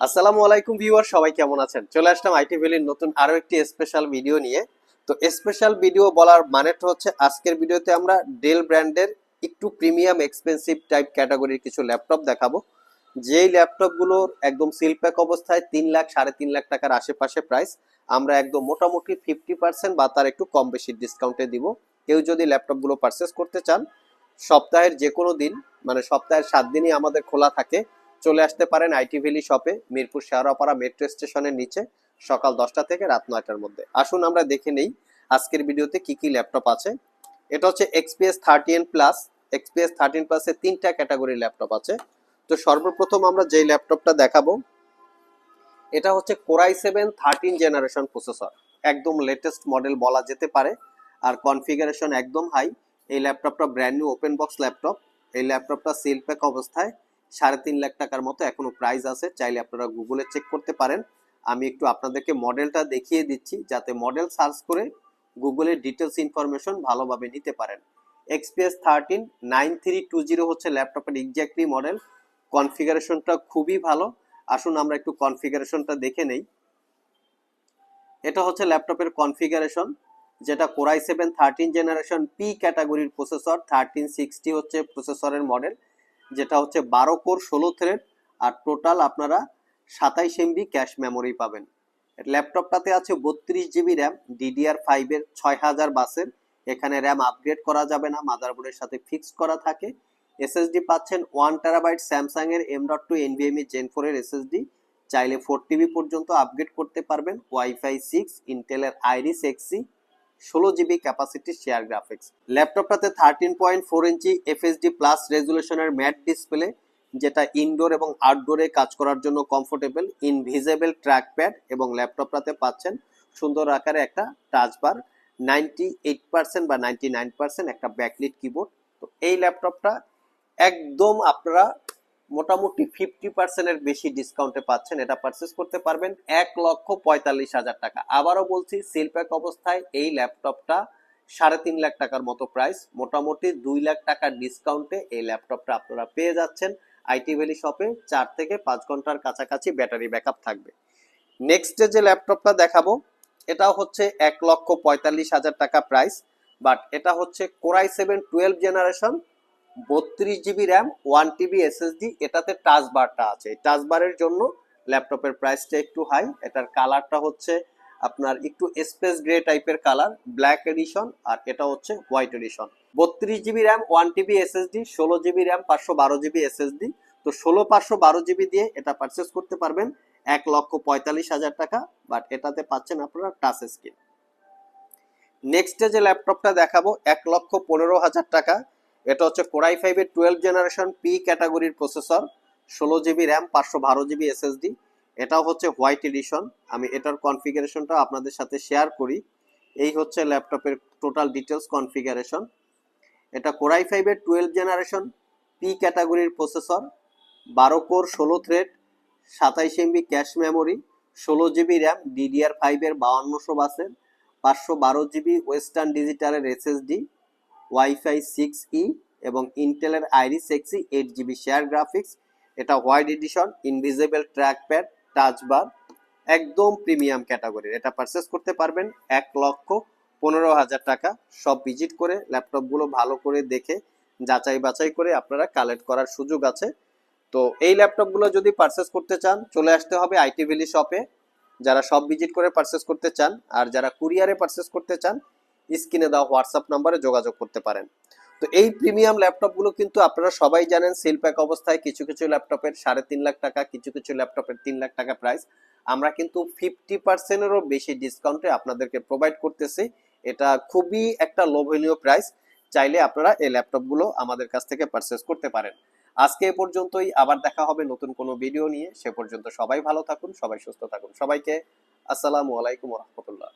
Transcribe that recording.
আসসালামু আলাইকুম ভিউয়ার, সবাই কেমন আছেন? চলে আসলাম আইটি ভ্যালির নতুন আরও একটি স্পেশাল ভিডিও নিয়ে। তো স্পেশাল ভিডিও বলার মানেটা হচ্ছে, আজকের ভিডিওতে আমরা ডেল ব্র্যান্ডের একটু প্রিমিয়াম এক্সপেন্সিভ টাইপ ক্যাটাগরির কিছু ল্যাপটপ দেখাবো। যেই ল্যাপটপগুলোর একদম সিল প্যাক অবস্থায় তিন লাখ, সাড়ে তিন লাখ টাকার আশেপাশে প্রাইস আমরা একদম মোটামুটি ফিফটি পার্সেন্ট বা তার একটু কম বেশি ডিসকাউন্টে দিব। কেউ যদি ল্যাপটপগুলো পারচেস করতে চান, সপ্তাহের যে কোনো দিন মানে সপ্তাহের সাত দিনই আমাদের খোলা থাকে চলে আসতে পারেন আইটি ভ্যালি শপে, মিরপুর শেয়ারাপাড়া মেট্রো স্টেশনের নিচে, সকাল দশটা থেকে রাত নয়টার মধ্যে। আসুন আমরা দেখে নেই আজকের ভিডিওতে কি কি ল্যাপটপ আছে। এটা হচ্ছে XPS thirteen plus XPS thirteen প্লাসে তিনটা ক্যাটাগরির ল্যাপটপ আছে। তো সর্বপ্রথম আমরা যেই ল্যাপটপটা দেখাবো, এটা হচ্ছে core i seven thirteen generation processor একদম লেটেস্ট মডেল বলা যেতে পারে, আর কনফিগারেশন একদম হাই এই ল্যাপটপটা brand new open box laptop. এই ল্যাপটপটা সিল প্যাক অবস্থায়। সাড়ে তিন লাখ টাকার মতো এখনও প্রাইস আছে, চাইলে আপনারা গুগলে চেক করতে পারেন। আমি একটু আপনাদেরকে মডেলটা দেখিয়ে দিচ্ছি, যাতে মডেল সার্চ করে গুগলের ডিটেলস ইনফরমেশন ভালোভাবে নিতে পারেন। XPS thirteen nine three two zero হচ্ছে ল্যাপটপের এক্স্যাক্টলি মডেল কনফিগারেশনটা খুবই ভালো। আসুন আমরা একটু কনফিগারেশনটা দেখে নেই। এটা হচ্ছে ল্যাপটপের কনফিগারেশন যেটা core i seven thirteen generation P ক্যাটাগরির প্রসেসর থার্টিন সিক্সটি হচ্ছে প্রসেসরের মডেল যেটা হচ্ছে বারো কোর ষোলো থ্রেড আর টোটাল আপনারা সাতাইশ এমবি ক্যাশ মেমোরি পাবেন। ল্যাপটপটাতে আছে বত্রিশ জিবি র্যাম ডিডিআর ফাইভের ছয় হাজার বাসের। এখানে র্যাম আপগ্রেড করা যাবে না মাদারবোর্ডের সাথে ফিক্সড করা থাকে। এসএসডি পাচ্ছেন ওয়ান টেরাবাইট স্যামসাং এর M dot two NVMe gen four এর এসএসডি চাইলে ফোর টিবি পর্যন্ত আপগ্রেড করতে পারবেন। ওয়াইফাই সিক্স ইন্টেলের আইরিস এক্সি ষোলো GB capacity share graphics ল্যাপটপটাতে thirteen point four inch FHD plus রেজুলেশনের matte display যেটা ইনডোর এবং আউটডোরে কাজ করার জন্য কমফোর্টেবল ইনভিজেবল ট্র্যাকপ্যাড এবং ল্যাপটপটাতে পাচ্ছেন সুন্দর আকারে একটা touch bar ninety eight percent বা নাইনটি নাইন পার্সেন্ট একটা ব্যাকলিট কিবোর্ড তো এই ল্যাপটপটা একদম আপনারা মোটামুটি ফিফটি পার্সেন্টের বেশি ডিসকাউন্টে পাচ্ছেন, এটা পারচেস করতে পারবেন এক লক্ষ পঁয়তাল্লিশ হাজার টাকা। আবারও বলছি সিল প্যাক অবস্থায় এই ল্যাপটপটা সাড়ে তিন লাখ টাকার মতো প্রাইস মোটামুটি দুই লাখ টাকার ডিসকাউন্টে এই ল্যাপটপটা আপনারা পেয়ে যাচ্ছেন। আইটি ভ্যালি শপে চার থেকে পাঁচ ঘণ্টার কাছাকাছি ব্যাটারি ব্যাকআপ থাকবে। নেক্সটে যে ল্যাপটপটা দেখাবো এটা হচ্ছে এক লক্ষ পঁয়তাল্লিশ হাজার টাকা প্রাইস বাট এটা হচ্ছে core i seven twelve generation বত্রিশ GB RAM one TB SSD এটাতে টাচ বারটা আছে। টাচ বারের জন্য ল্যাপটপের প্রাইসটা একটু হাই এটার কালারটা হচ্ছে আপনার একটু স্পেস গ্রে টাইপের কালার ব্ল্যাক এডিশন আর এটা হচ্ছে হোয়াইট এডিশন বত্রিশ GB RAM one TB SSD ষোলো জিবি র্যাম পাঁচশো বারো জিবি এসএসডি তো ষোলো, পাঁচশো বারো জিবি দিয়ে এটা পারচেস করতে পারবেন এক লক্ষ পঁয়তাল্লিশ হাজার টাকা বাট এটাতে পাচ্ছেন আপনারা টাচ স্ক্রিন নেক্সটে যে ল্যাপটপটা দেখাবো, এক লক্ষ পনেরো হাজার টাকা। এটা হচ্ছে কোরাই ফাইভের টুয়েলভ জেনারেশন পি ক্যাটাগরির প্রসেসর, ষোলো জিবি র্যাম পাঁচশো বারো জিবি এসএসডি এটাও হচ্ছে হোয়াইট এডিশন। আমি এটার কনফিগারেশনটা আপনাদের সাথে শেয়ার করি। এই হচ্ছে ল্যাপটপের টোটাল ডিটেলস কনফিগারেশন। এটা কোরাই ফাইভের টুয়েলভ জেনারেশন পি ক্যাটাগরির প্রসেসর, বারো কোর, ষোলো থ্রেড সাতাইশ এমবি ক্যাশ মেমোরি ষোলো জিবি র্যাম ডিডিআর ফাইভের বাউন্নশো বাসের, পাঁচশো বারো জিবি ওয়েস্টার্ন ডিজিটালের এসএসডি ওয়াইফাই সিক্স ই এবং ইন্টেলের Iris Xe eight GB shared graphics. এটা white edition, invisible track pad touch bar, একদম প্রিমিয়াম ক্যাটাগরির এটা পারচেস করতে পারবেন এক লক্ষ পনেরো হাজার টাকা। সব ভিজিট করে, ল্যাপটপগুলো ভালো করে দেখে, যাচাই বাছাই করে আপনারা কালেক্ট করার সুযোগ আছে। তো এই ল্যাপটপগুলো যদি পারচেস করতে চান, চলে আসতে হবে আইটি ভ্যালি শপে। যারা সব ভিজিট করে পারচেস করতে চান, আর যারা কুরিয়ারে পারচেস করতে চান স্ক্রিনে দেওয়া হোয়াটসঅ্যাপ নাম্বারে যোগাযোগ করতে পারেন। তো এই প্রিমিয়াম ল্যাপটপগুলো কিন্তু আপনারা সবাই জানেন, সেল প্যাক অবস্থায় কিছু কিছু ল্যাপটপের সাড়ে তিন লাখ টাকা, কিছু কিছু ল্যাপটপের তিন লাখ টাকা প্রাইস আমরা কিন্তু ফিফটি পার্সেন্টেরও বেশি ডিসকাউন্টে আপনাদেরকে প্রোভাইড করতেছি। এটা খুবই একটা লোভনীয় প্রাইস চাইলে আপনারা এই ল্যাপটপগুলো আমাদের কাছ থেকে পারচেস করতে পারেন। আজকে এ পর্যন্তই। আবার দেখা হবে নতুন কোনো ভিডিও নিয়ে। সে পর্যন্ত সবাই ভালো থাকুন, সবাই সুস্থ থাকুন। সবাইকে আসসালামু আলাইকুম রহমতুল্লাহ।